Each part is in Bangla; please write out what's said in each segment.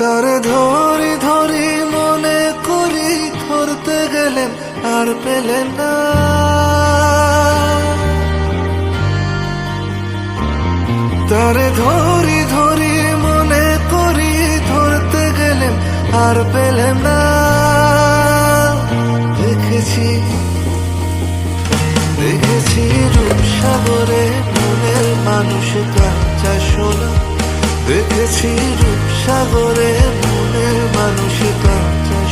তারে ধরি ধরি মনে করি ধরতে গেলেন আর পেলেন না। তার ধরি ধরি মনে করি ধরতে গেলেন আর পেলেন না। দেখেছি দেখেছি রূপসাগরে মনের মানুষ কাঁচা সোনা। দেখেছি রূপসাগরে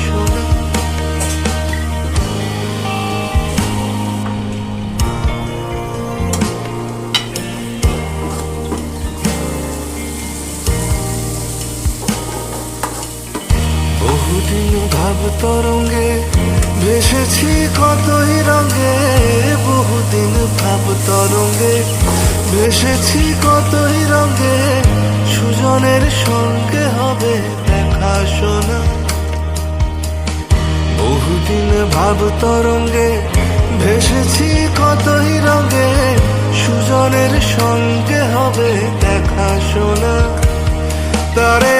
সোনা বহুদিন ভাব তরঙ্গে ভেসেছি কতই রঙে বহুদিন ভাব তরঙ্গে ভেসেছি কতই সুজনের সঙ্গে হবে দেখা শোনা। বহুদিন ভাব তরঙ্গে ভেসেছি কতই রঙে, সুজনের সঙ্গে হবে দেখা শোনা। তারে